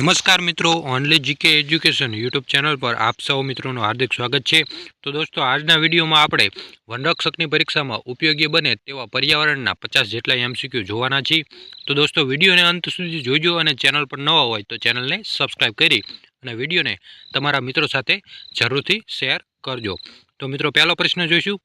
નમસ્કાર મિત્રો only GK education YouTube channel પર આપ સૌ મિત્રોનું હાર્દિક સ્વાગત છે. તો દોસ્તો, આજના વિડીયોમાં આપણે વનરક્ષકની પરીક્ષામાં ઉપયોગી બને તેવા પર્યાવરણના પચાસ જેટલા એમસીક્યુ જોવાના છીએ. તો દોસ્તો, વિડીયોને અંત સુધી જોજો અને ચેનલ પર નવા હોય તો ચેનલને સબસ્ક્રાઈબ કરી અને વિડીયોને તમારા મિત્રો સાથે જરૂરથી શેર કરજો. તો મિત્રો, પહેલો પ્રશ્ન જોઈશું.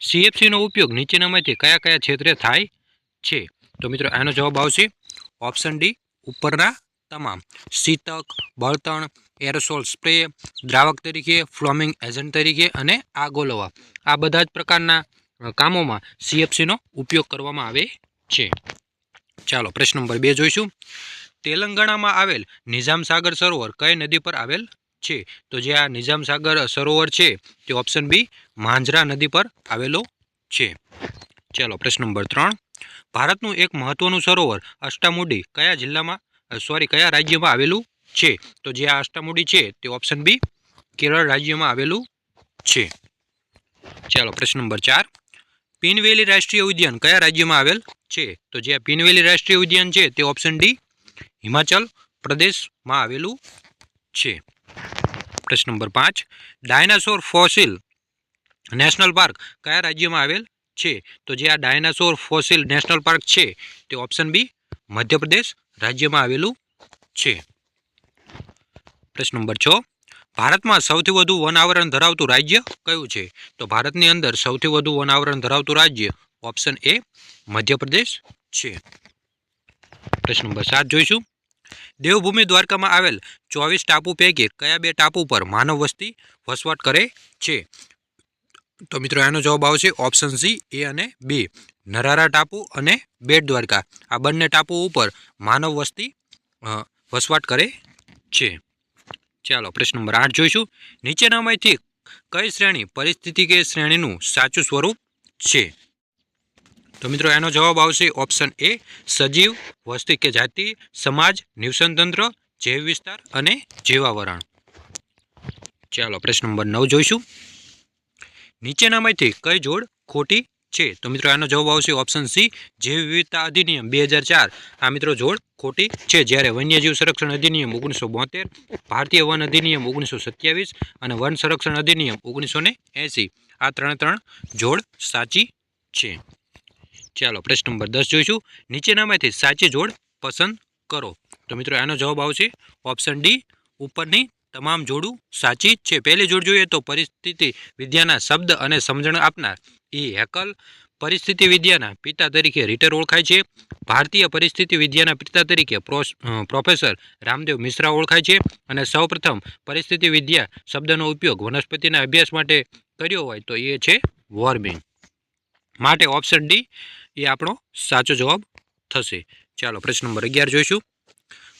સીએફસીનો ઉપયોગ નીચેનામાંથી કયા કયા ક્ષેત્રે થાય છે? તો મિત્રો, આનો જવાબ આવશે. ઓપ્શન ડી ઉપરના તમામ શીતક બળતણ, એરોસોલ સ્પ્રે, દ્રાવક તરીકે, ફ્લોમિંગ એજન્ટ તરીકે અને આગોલવા. આ બધા જ પ્રકારના કામોમાં સીએફસીનો ઉપયોગ કરવામાં આવે છે. ચાલો, પ્રશ્ન નંબર બે જોઈશું. તેલંગાણામાં આવેલ નિઝામ સાગર સરોવર કઈ નદી પર આવેલ છે? તો જે આ નિઝામ સાગર સરોવર છે, તે ઓપ્શન બી માંજરા નદી પર આવેલો છે. ચાલો, પ્રશ્ન નંબર ત્રણ. ભારતનું એક મહત્વનું સરોવર, અષ્ટામુડી, કયા જિલ્લામાં સોરી કયા રાજ્યમાં આવેલું છે? તો જે આ અષ્ટામુડી છે તે ઓપ્શન બી કેરળ રાજ્યમાં આવેલું છે. ચાલો, પ્રશ્ન નંબર ચાર. પિનવેલી રાષ્ટ્રીય ઉદ્યાન કયા રાજ્યમાં આવેલ છે? તો જે પીનવેલી રાષ્ટ્રીય ઉદ્યાન છે તે ઓપ્શન ડી હિમાચલ પ્રદેશમાં આવેલું છે. પ્રશ્ન નંબર પાંચ. ડાયનાસોર ફોસિલ નેશનલ પાર્ક કયા રાજ્યમાં આવેલ છે? તો જે આ ડાયનાસોર ફોસિલ નેશનલ પાર્ક છે તે ઓપ્શન બી મધ્યપ્રદેશ રાજ્યમાં આવેલું છે. પ્રશ્ન નંબર છ. ભારતમાં સૌથી વધુ વન આવરણ ધરાવતું રાજ્ય કયું છે? તો ભારતની અંદર સૌથી વધુ વન આવરણ ધરાવતું રાજ્ય ઓપ્શન એ મધ્યપ્રદેશ છે. પ્રશ્ન નંબર સાત જોઈશું. દેવભૂમિ દ્વારકામાં આવેલ ચોવીસ ટાપુ પૈકી કયા બે ટાપુ પર માનવ વસ્તી વસવાટ કરે છે? તો મિત્રો, આનો જવાબ આવશે ઓપ્શન સી એ અને બી નરારા ટાપુ અને બેટ દ્વારકા. આ બંને ટાપુ ઉપર માનવ વસ્તી વસવાટ કરે છે. ચાલો, પ્રશ્ન નંબર આઠ જોઈશું. નીચેનામાંથી કઈ શ્રેણી પરિસ્થિતિ કે શ્રેણીનું સાચું સ્વરૂપ છે? તો મિત્રો, એનો જવાબ આવશે ઓપ્શન એ, સજીવ, વસ્તી કે જાતિ, સમાજ, નિવસનતંત્ર, જૈવ વિસ્તાર અને જીવાવરણ. ચાલો, પ્રશ્ન નંબર નવ જોઈશું. નીચેનામાંથી કઈ જોડ ખોટી છે. તો મિત્રો, આનો જવાબ આવશે ઓપ્શન સી જૈવ વિવિધતા અધિનિયમ બે આ મિત્રો જોડ ખોટી છે. જ્યારે વન્યજીવ સંરક્ષણ અધિનિયમ ઓગણીસો ભારતીય વન અધિનિયમ ઓગણીસો અને વન સંરક્ષણ અધિનિયમ ઓગણીસો આ ત્રણે ત્રણ જોડ સાચી છે. ચાલો, પ્રશ્ન નંબર દસ જોઈશું. નીચેનામાંથી સાચી જોડ પસંદ કરો. તો મિત્રો, આનો જવાબ આવશે ઓપ્શન ડી ઉપરની તમામ જોડું સાચી જ છે. પહેલી જોડ જોઈએ તો પરિસ્થિતિ વિદ્યાના શબ્દ અને સમજણ આપનાર એ હેકલ પરિસ્થિતિ વિદ્યાના પિતા તરીકે રીટર ઓળખાય છે. ભારતીય પરિસ્થિતિ વિદ્યાના પિતા તરીકે પ્રોફેસર રામદેવ મિશ્રા ઓળખાય છે અને સૌપ્રથમ પરિસ્થિતિ વિદ્યા શબ્દનો ઉપયોગ વનસ્પતિના અભ્યાસ માટે કર્યો હોય તો એ છે વોર્મિંગ. માટે ઓપ્શન ડી એ આપણો સાચો જવાબ થશે. ચાલો પ્રશ્ન નંબર અગિયાર જોઈશું.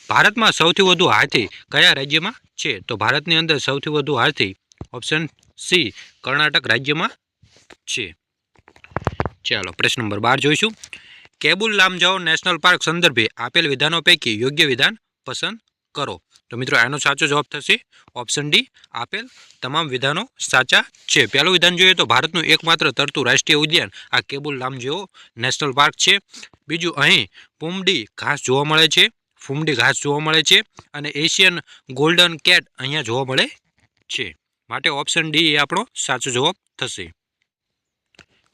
ભારતમાં સૌથી વધુ હાથી કયા રાજ્યમાં છે. તો ભારતની અંદર સૌથી વધુ હાથી ઓપ્શન સી કર્ણાટક રાજ્યમાં છે. ચાલો, પ્રશ્ન નંબર બાર જોઈશું. કેબુલ લામજાઓ નેશનલ પાર્ક સંદર્ભે આપેલ વિધાનો પૈકી યોગ્ય વિધાન પસંદ કરો. તો મિત્રો, આનો સાચો જવાબ થશે ઓપ્શન ડી આપેલ તમામ વિધાનો સાચા છે. પહેલું વિધાન જોઈએ તો ભારતનું એકમાત્ર તરતું રાષ્ટ્રીય ઉદ્યાન આ કેબુલ લામજાઓ નેશનલ પાર્ક છે. બીજું અહીં પુમડી ઘાસ જોવા મળે છે. ફૂમડી ઘાસ જોવા મળે છે અને એશિયન ગોલ્ડન કેટ અહીંયા જોવા મળે છે. માટે ઓપ્શન ડી એ આપણો સાચો જવાબ થશે.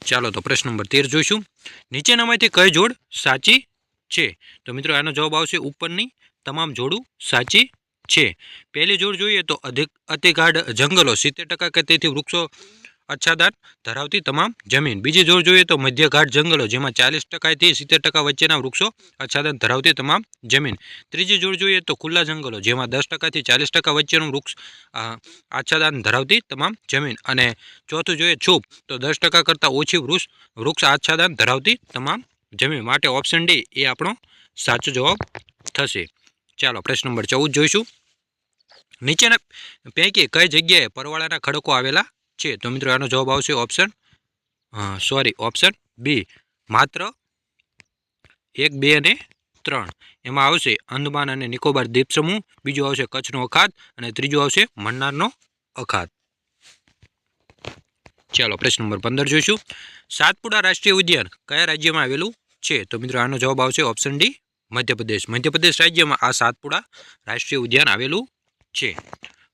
ચાલો તો પ્રશ્ન નંબર તેર જોઈશું. નીચેનામાંથી કઈ જોડ સાચી છે? તો મિત્રો આનો જવાબ આવશે ઉપરની તમામ જોડું સાચી છે. પહેલી જોડ જોઈએ તો અધિક અતિગાઢ જંગલો, સિત્તેર ટકા કે તેથી વૃક્ષો આચ્છાદન ધરાવતી તમામ જમીન. બીજી જોડ જોઈએ તો મધ્યઘાટ જંગલો, જેમાં ચાલીસ ટકાથી સિત્તેર ટકા વચ્ચેના વૃક્ષો આચ્છાદન ધરાવતી તમામ જમીન. ત્રીજી જોડ જોઈએ તો ખુલ્લા જંગલો, જેમાં દસ ટકાથી ચાલીસ ટકા વચ્ચેનું વૃક્ષ આચ્છાદન ધરાવતી તમામ જમીન. અને ચોથું જોઈએ છૂપ, તો દસ ટકા કરતાં ઓછી વૃક્ષ વૃક્ષ આચ્છાદન ધરાવતી તમામ જમીન. માટે ઓપ્શન ડી, એ આપણો સાચો જવાબ થશે. ચાલો, પ્રશ્ન નંબર ચૌદ જોઈશું. નીચેના પૈકી કઈ જગ્યાએ પરવાળાના ખડકો આવેલા છે. તો મિત્રો, આનો જવાબ આવશે ઓપ્શન સોરી ઓપ્શન બી માત્ર એક, બે અને ત્રણ. એમાં આવશે અંદમાન અને નિકોબાર દ્વીપ સમૂહ બીજો આવશે કચ્છનો અખાત અને ત્રીજો આવશે મન્નારનો અખાત. ચાલો, પ્રશ્ન નંબર પંદર જોઈશું. સાતપુડા રાષ્ટ્રીય ઉદ્યાન કયા રાજ્યમાં આવેલું છે? તો મિત્રો, આનો જવાબ આવશે ઓપ્શન ડી મધ્યપ્રદેશ. મધ્યપ્રદેશ રાજ્યમાં આ સાતપુડા રાષ્ટ્રીય ઉદ્યાન આવેલું છે.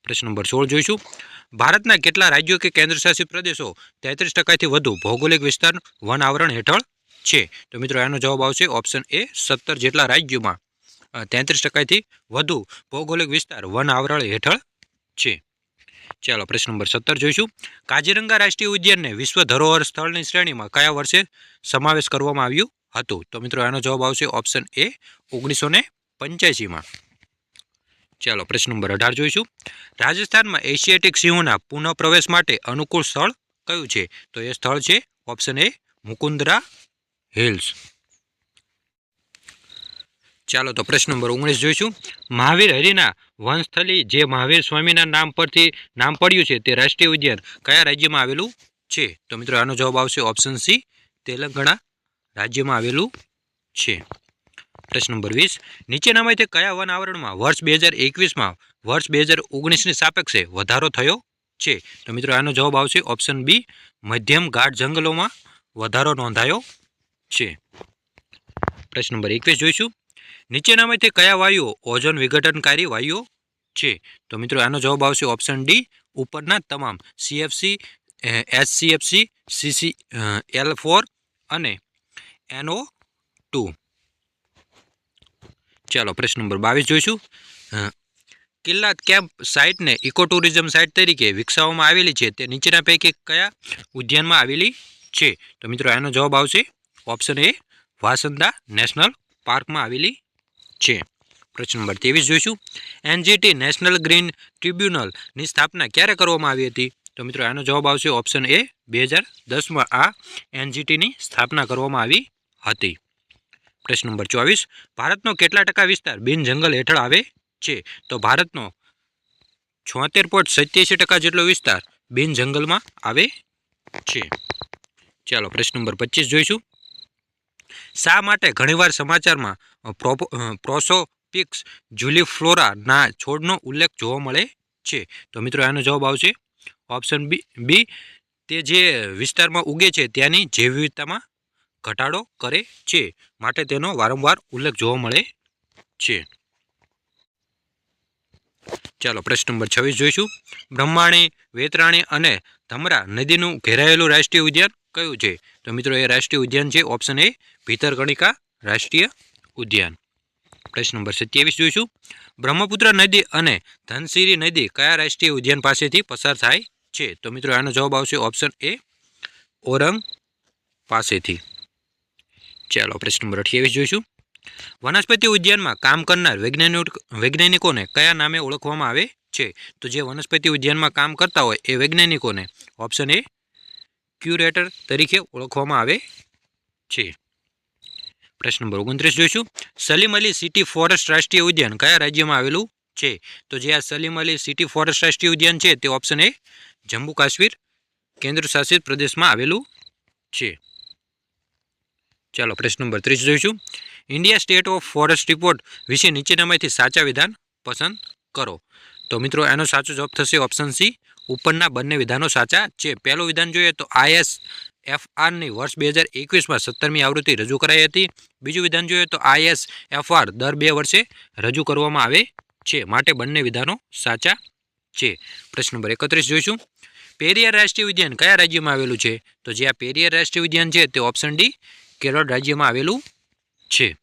પ્રશ્ન નંબર સોળ જોઈશું. ભારતના કેટલા રાજ્યો કે કેન્દ્રશાસિત પ્રદેશો તેત્રીસ ટકાથી વધુ ભૌગોલિક વિસ્તાર વન આવરણ હેઠળ છે? તો મિત્રો એનો જવાબ આવશે ઓપ્શન એ, સત્તર જેટલા રાજ્યોમાં તેત્રીસ ટકાથી વધુ ભૌગોલિક વિસ્તાર વન આવરણ હેઠળ છે. ચાલો, પ્રશ્ન નંબર સત્તર જોઈશું. કાજીરંગા રાષ્ટ્રીય ઉદ્યાનને વિશ્વ ધરોહર સ્થળની શ્રેણીમાં કયા વર્ષે સમાવેશ કરવામાં આવ્યું હતું? તો મિત્રો એનો જવાબ આવશે ઓપ્શન એ, ઓગણીસો ને પંચ્યાસીમાં. ચાલો પ્રશ્ન નંબર અઢાર જોઈશું. રાજસ્થાનમાં એશિયાટિક સિંહોના પુનઃ પ્રવેશ માટે અનુકૂળ સ્થળ કયું છે? તો એ સ્થળ છે ઓપ્શન એ મુકુંદરા હિલ્સ. ચાલો તો પ્રશ્ન નંબર ઓગણીસ જોઈશું. મહાવીર હરિના વંશસ્થલી જે મહાવીર સ્વામીના નામ પરથી નામ પડ્યું છે તે રાષ્ટ્રીય ઉદ્યાન કયા રાજ્યમાં આવેલું છે? તો મિત્રો આનો જવાબ આવશે ઓપ્શન સી તેલંગાણા રાજ્યમાં આવેલું છે. પ્રશ્ન નંબર વીસ. નીચેનામાંથી કયા વન આવરણમાં વર્ષ બે હજાર એકવીસમાં વર્ષ બે હજાર ઓગણીસની સાપેક્ષે વધારો થયો છે? તો મિત્રો, આનો જવાબ આવશે ઓપ્શન બી, મધ્યમ ગાઢ જંગલોમાં વધારો નોંધાયો છે. પ્રશ્ન નંબર એકવીસ જોઈશું. નીચેનામાંથી કયા વાયુઓ ઓઝોન વિઘટનકારી વાયુઓ છે? તો મિત્રો, આનો જવાબ આવશે ઓપ્શન ડી, ઉપરના તમામ CFC SCFC CC L four અને એનઓ ટુ ચાલો પ્રશ્ન નંબર બાવીસ જોઈશું. અ, કિલ્લાત કેમ્પ સાઇટને ઇકો ટુરિઝમ સાઇટ તરીકે વિકસાવવામાં આવેલી છે. તે નીચેના પૈકી કયા ઉદ્યાનમાં આવેલી છે? તો મિત્રો આનો જવાબ આવશે ઓપ્શન એ વાસંદા નેશનલ પાર્કમાં આવેલી છે. પ્રશ્ન નંબર ત્રેવીસ જોઈશું. એનજીટી નેશનલ ગ્રીન ટ્રિબ્યુનલની સ્થાપના ક્યારે કરવામાં આવી હતી? તો મિત્રો આનો જવાબ આવશે ઓપ્શન એ બે હજાર દસમાં આ એનજીટીની સ્થાપના કરવામાં આવી હતી. પ્રશ્ન નંબર ચોવીસ. ભારતનો કેટલા ટકા વિસ્તાર બિન જંગલ હેઠળ આવે છે? તો ભારતનો છોતેર પોઈન્ટ સત્યાસી ટકા જેટલો વિસ્તાર બિન જંગલમાં આવે છે. ચાલો, પ્રશ્ન નંબર પચીસ જોઈશું. શા માટે ઘણીવાર સમાચારમાં પ્રોસોપિક્સ જુલીફ્લોરાના છોડનો ઉલ્લેખ જોવા મળે છે? તો મિત્રો, આનો જવાબ આવશે. ઓપ્શન બી બી, તે જે વિસ્તારમાં ઉગે છે, ત્યાંની જૈવ વિવિધતામાં ઘટાડો કરે છે માટે તેનો વારંવાર ઉલ્લેખ જોવા મળે છે. ચાલો પ્રશ્ન નંબર છવ્વીસ જોઈશું. બ્રહ્માણી, વેતરાણી અને ધમરા નદીનું ઘેરાયેલું રાષ્ટ્રીય ઉદ્યાન કયું છે? તો મિત્રો, એ રાષ્ટ્રીય ઉદ્યાન છે ઓપ્શન એ ભીતરકણિકા રાષ્ટ્રીય ઉદ્યાન. પ્રશ્ન નંબર સત્યાવીસ જોઈશું. બ્રહ્મપુત્ર નદી અને ધનસિરી નદી કયા રાષ્ટ્રીય ઉદ્યાન પાસેથી પસાર થાય છે? તો મિત્રો, આનો જવાબ આવશે ઓપ્શન એ ઓરંગ પાસેથી. ચાલો પ્રશ્ન નંબર અઠ્યાવીસ જોઈશું. વનસ્પતિ ઉદ્યાનમાં કામ કરનાર વૈજ્ઞાનિક વૈજ્ઞાનિકોને કયા નામે ઓળખવામાં આવે છે? તો જે વનસ્પતિ ઉદ્યાનમાં કામ કરતા હોય એ વૈજ્ઞાનિકોને ઓપ્શન એ ક્યુરેટર તરીકે ઓળખવામાં આવે છે. પ્રશ્ન નંબર ઓગણત્રીસ જોઈશું. સલીમ અલી સિટી ફોરેસ્ટ રાષ્ટ્રીય ઉદ્યાન કયા રાજ્યમાં આવેલું છે? તો જે આ સલીમ અલી સિટી ફોરેસ્ટ રાષ્ટ્રીય ઉદ્યાન છે તે ઓપ્શન એ જમ્મુ કાશ્મીર કેન્દ્ર શાસિત પ્રદેશમાં આવેલું છે. ચાલો પ્રશ્ન નંબર ત્રીસ જોઈશું. India state of forest report વિશે નીચેનામાંથી સાચા વિધાન પસંદ કરો. તો મિત્રો એનો સાચો જવાબ થશે ઓપ્શન સી ઉપરના બંને વિધાનો સાચા છે. પહેલું વિધાન જોઈએ તો આઈએસ એફઆરની વર્ષ બે હજાર એકવીસમાં સત્તરમી આવૃત્તિ રજૂ કરાઈ હતી. બીજું વિધાન જોઈએ તો આઈએસ એફ આર દર બે વર્ષે રજૂ કરવામાં આવે છે. માટે બંને વિધાનો સાચા છે. પ્રશ્ન નંબર એકત્રીસ જોઈશું. પેરિયર રાષ્ટ્રીય ઉદ્યાન કયા રાજ્યમાં આવેલું છે? તો જે આ પેરિયર રાષ્ટ્રીય ઉદ્યાન છે તે ઓપ્શન ડી કેરળ રાજ્યમાં આવેલું છે.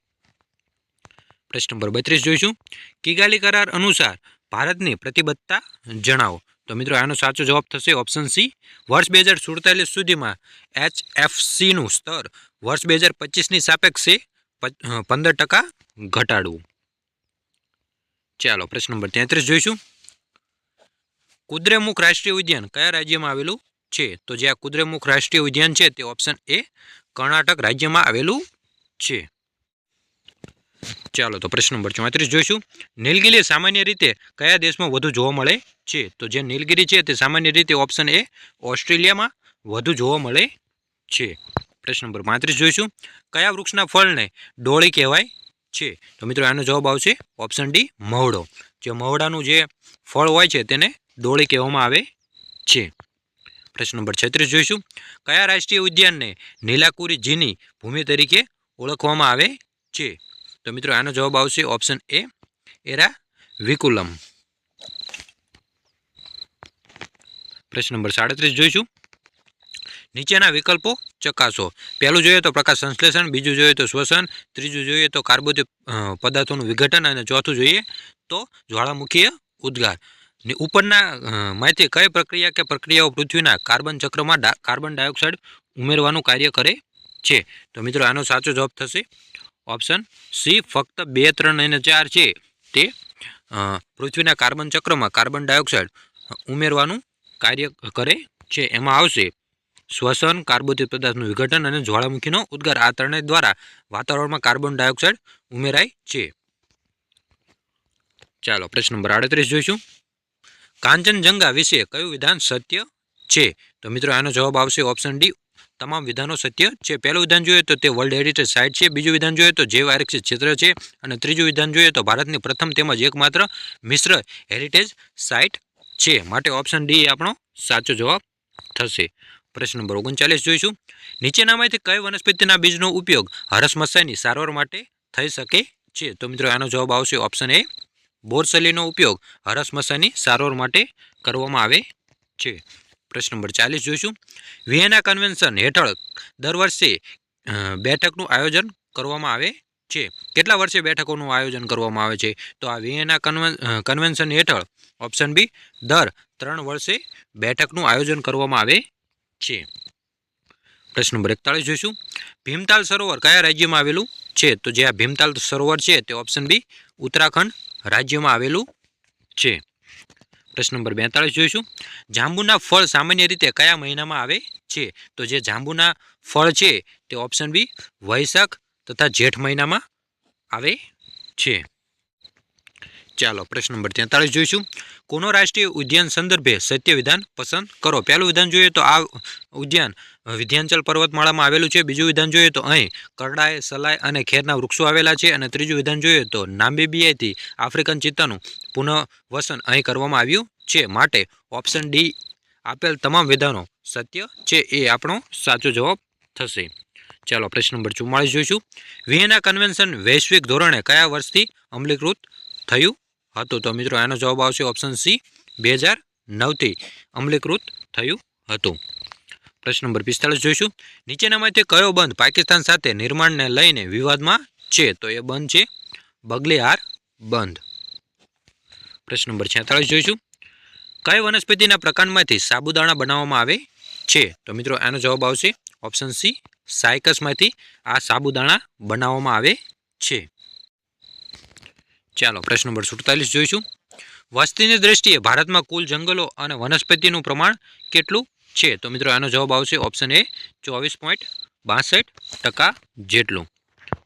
પ્રશ્ન નંબર બત્રીસ જોઈશું. કિગાલી કરાર અનુસાર ભારતની પ્રતિબદ્ધતા જણાવો. તો મિત્રો, આનો સાચો જવાબ થશે ઓપ્શન સી વર્ષ બે હજાર સુડતાલીસ સુધીમાં એચ એફસીનું સ્તર વર્ષ બે હજાર પચીસની સાપેક્ષે પંદર ટકા ઘટાડવું. ચાલો, પ્રશ્ન નંબર તેત્રીસ જોઈશું. કુદ્રેમુખ રાષ્ટ્રીય ઉદ્યાન કયા રાજ્યમાં આવેલું છે? તો જે આ કુદ્રેમુખ રાષ્ટ્રીય ઉદ્યાન છે તે ઓપ્શન એ કર્ણાટક રાજ્યમાં આવેલું છે. ચાલો તો પ્રશ્ન નંબર ચોત્રીસ જોઈશું. નીલગિરી સામાન્ય રીતે કયા દેશમાં વધુ જોવા મળે છે? તો જે નીલગિરી છે તે સામાન્ય રીતે ઓપ્શન એ ઓસ્ટ્રેલિયામાં વધુ જોવા મળે છે. પ્રશ્ન નંબર પાંત્રીસ જોઈશું. કયા વૃક્ષના ફળને ડોળી કહેવાય છે? તો મિત્રો આનો જવાબ આવશે ઓપ્શન ડી મહુડો. જે મહુડાનું જે ફળ હોય છે તેને ડોળી કહેવામાં આવે છે. પ્રશ્ન નંબર છત્રીસ જોઈશું. કયા રાષ્ટ્રીય ઉદ્યાનને નીલાકુરી જીની ભૂમિ તરીકે ઓળખવામાં આવે છે? તો મિત્રો, આનો જવાબ આવશે ઓપ્શન એ એરા વિકુલમ. પ્રશ્ન નંબર સાડત્રીસ જોઈશું. નીચેના વિકલ્પો ચકાસો. પહેલું જોઈએ તો પ્રકાશ સંશ્લેષણ, બીજું જોઈએ તો શ્વસન, ત્રીજું જોઈએ તો કાર્બોદિત પદાર્થોનું વિઘટન, અને ચોથું જોઈએ તો જ્વાળામુખીય ઉદ્ગાર. ને ઉપરના માંથી કઈ પ્રક્રિયા કે પ્રક્રિયાઓ પૃથ્વીના કાર્બન ચક્રમાં કાર્બન ડાયોક્સાઇડ ઉમેરવાનું કાર્ય કરે છે? તો મિત્રો આનો સાચો જવાબ થશે ઓપ્શન સી, ફક્ત બે, ત્રણ અને ચાર છે તે પૃથ્વીના કાર્બન ચક્રમાં કાર્બન ડાયોક્સાઇડ ઉમેરવાનું કાર્ય કરે છે. એમાં આવશે શ્વસન, કાર્બોદિત પદાર્થનું વિઘટન અને જ્વાળામુખીનો ઉદ્ગાર. આ ત્રણેય દ્વારા વાતાવરણમાં કાર્બન ડાયોક્સાઇડ ઉમેરાય છે. ચાલો, પ્રશ્ન નંબર આડત્રીસ જોઈશું. કાંચનજંગા વિશે કયું વિધાન સત્ય છે? તો મિત્રો, આનો જવાબ આવશે ઓપ્શન ડી તમામ વિધાનો સત્ય છે. પહેલું વિધાન જોઈએ તો તે વર્લ્ડ હેરિટેજ સાઇટ છે. બીજું વિધાન જોઈએ તો જૈવ આરક્ષિત ક્ષેત્ર છે. અને ત્રીજું વિધાન જોઈએ તો ભારતની પ્રથમ તેમજ એકમાત્ર મિશ્ર હેરિટેજ સાઇટ છે. માટે ઓપ્શન ડી આપણો સાચો જવાબ થશે. પ્રશ્ન નંબર ઓગણચાલીસ જોઈશું. નીચેનામાંથી કઈ વનસ્પતિના બીજનો ઉપયોગ હરસ સારવાર માટે થઈ શકે છે? તો મિત્રો, આનો જવાબ આવશે ઓપ્શન એ બોરસલીનો ઉપયોગ હરસમસાની સારવાર માટે કરવામાં આવે છે. પ્રશ્ન નંબર ચાલીસ જોઈશું. વિયેના કન્વેન્શન હેઠળ દર વર્ષે બેઠકનું આયોજન કરવામાં આવે છે. કેટલા વર્ષે બેઠકોનું આયોજન કરવામાં આવે છે? તો આ વિયેના કન્વેન કન્વેન્શન હેઠળ ઓપ્શન બી, દર ત્રણ વર્ષે બેઠકનું આયોજન કરવામાં આવે છે. પ્રશ્ન નંબર એકતાળીસ જોઈશું. ભીમતાલ સરોવર કયા રાજ્યમાં આવેલું છે? તો જે આ ભીમતાલ સરોવર છે તે ઓપ્શન બી ઉત્તરાખંડ રાજ્યમાં આવેલું છે. પ્રશ્ન નંબર બેતાળીસ જોઈશું. જાંબુના ફળ સામાન્ય રીતે કયા મહિનામાં આવે છે? તો જે જાંબુના ફળ છે તે ઓપ્શન બી વૈશાખ તથા જેઠ મહિનામાં આવે છે. ચાલો, પ્રશ્ન નંબર તેતાળીસ જોઈશું. કોનો રાષ્ટ્રીય ઉદ્યાન સંદર્ભે સત્ય વિધાન પસંદ કરો? પહેલું વિધાન જોઈએ તો આ ઉદ્યાન વિધ્યાંચલ પર્વતમાળામાં આવેલું છે. બીજું વિધાન જોઈએ તો અહીં કરડાય સલાય અને ખેરના વૃક્ષો આવેલા છે. અને ત્રીજું વિધાન જોઈએ તો નામ્બીબિયાથી આફ્રિકન ચિત્તાનું પુનઃવસન અહીં કરવામાં આવ્યું છે. માટે ઓપ્શન ડી આપેલ તમામ વિધાનો સત્ય છે એ આપણો સાચો જવાબ થશે. ચાલો, પ્રશ્ન નંબર ચુમ્માળીસ જોઈશું. વિયેના કન્વેન્શન વૈશ્વિક ધોરણે કયા વર્ષથી અમલીકૃત થયું? હતું તો મિત્રો આનો જવાબ આવશે ઓપ્શન સી બે હજાર નવથી અમલીકૃત થયું હતું. પ્રશ્ન નંબર પિસ્તાળીસ જોઈશું. નીચેનામાંથી કયો બંધ પાકિસ્તાન સાથે નિર્માણને લઈને વિવાદમાં છે? તો એ બંધ છે બગલેહાર બંધ. પ્રશ્ન નંબર છેતાળીસ જોઈશું. કઈ વનસ્પતિના પ્રકાંડમાંથી સાબુદાણા બનાવવામાં આવે છે? તો મિત્રો આનો જવાબ આવશે ઓપ્શન સી સાયકસમાંથી આ સાબુદાણા બનાવવામાં આવે છે. ચાલો, પ્રશ્ન નંબર સુડતાલીસ જોઈશું. વસ્તીની દ્રષ્ટિએ ભારતમાં કુલ જંગલો અને વનસ્પતિનું પ્રમાણ કેટલું છે? તો મિત્રો, આનો જવાબ આવશે ઓપ્શન એ ચોવીસ પોઈન્ટ બાસઠ ટકા જેટલું.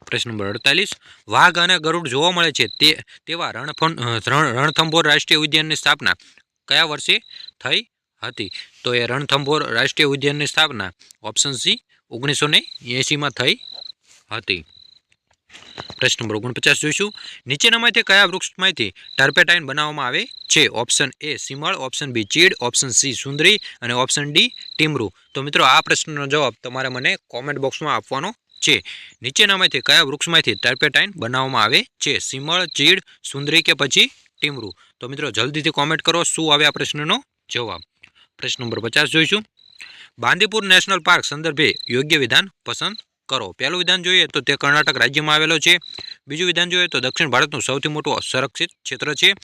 પ્રશ્ન નંબર અડતાલીસ, વાઘ અને ગરુડ જોવા મળે છે તે, તેવા રણફણ રણ, રણથંભોર રાષ્ટ્રીય ઉદ્યાનની સ્થાપના કયા વર્ષે થઈ હતી? તો એ રણથંભોર રાષ્ટ્રીય ઉદ્યાનની સ્થાપના ઓપ્શન સી ઓગણીસો ને થઈ હતી. પ્રશ્ન નંબર ઓગણપચાસ જોઈશું. નીચેનામાંથી કયા વૃક્ષમાંથી ટર્પેટાઇન બનાવવામાં આવે છે? ઓપ્શન એ સિમળ, ઓપ્શન બી ચીડ, ઓપ્શન સી સુંદરી અને ઓપ્શન ડી ટીમરૂ. તો મિત્રો, આ પ્રશ્નનો જવાબ તમારે મને કોમેન્ટ બોક્સમાં આપવાનો છે. નીચેનામાંથી કયા વૃક્ષમાંથી ટર્પેટાઇન બનાવવામાં આવે છે? સિમળ, ચીડ, સુંદરી કે પછી ટીમરૂ? તો મિત્રો, જલ્દીથી કોમેન્ટ કરો શું આવે આ પ્રશ્નનો જવાબ. પ્રશ્ન નંબર પચાસ જોઈશું. બાંદીપુર નેશનલ પાર્ક સંદર્ભે યોગ્ય વિધાન પસંદ કરો. પહેલું વિધાન જોઈએ તો તે કર્ણાટક રાજ્યમાં આવેલો છે. બીજું વિધાન જોઈએ તો દક્ષિણ ભારતનું સૌથી મોટું સંરક્ષિત ક્ષેત્ર છે.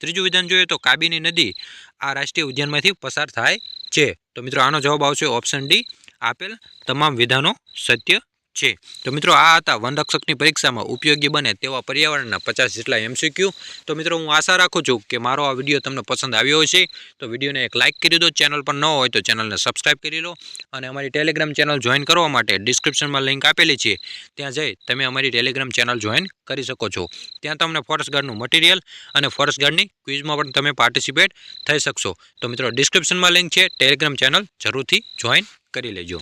ત્રીજું વિધાન જોઈએ તો કાબીની નદી આ રાષ્ટ્રીય ઉદ્યાનમાંથી પસાર થાય છે. તો મિત્રો આનો જવાબ આવશે ઓપ્શન ડી. આપેલ તમામ વિધાનો સત્ય છે. તો મિત્રો, આ હતા વનરક્ષકની પરીક્ષામાં ઉપયોગી બને તેવા પર્યાવરણના પચાસ જેટલા એમસીક્યુ તો મિત્રો, હું આશા રાખું છું કે મારો આ વીડિયો તમને પસંદ આવ્યો હશે. તો વિડીયોને એક લાઇક કરી દો, ચેનલ પર ન હોય તો ચેનલને સબસ્ક્રાઇબ કરી લો અને અમારી ટેલિગ્રામ ચેનલ જોઈન કરવા માટે ડિસ્ક્રિપ્શનમાં લિંક આપેલી છે. ત્યાં જઈ તમે અમારી ટેલિગ્રામ ચેનલ જોઈન કરી શકો છો. ત્યાં તમને ફોરેસ્ટ ગાર્ડનું મટીરિયલ અને ફોરેસ્ટ ગાર્ડની ક્વિઝમાં પણ તમે પાર્ટિસિપેટ થઈ શકશો. તો મિત્રો, ડિસ્ક્રિપ્શનમાં લિંક છે. ટેલિગ્રામ ચેનલ જરૂરથી જોઈન કરી લેજો.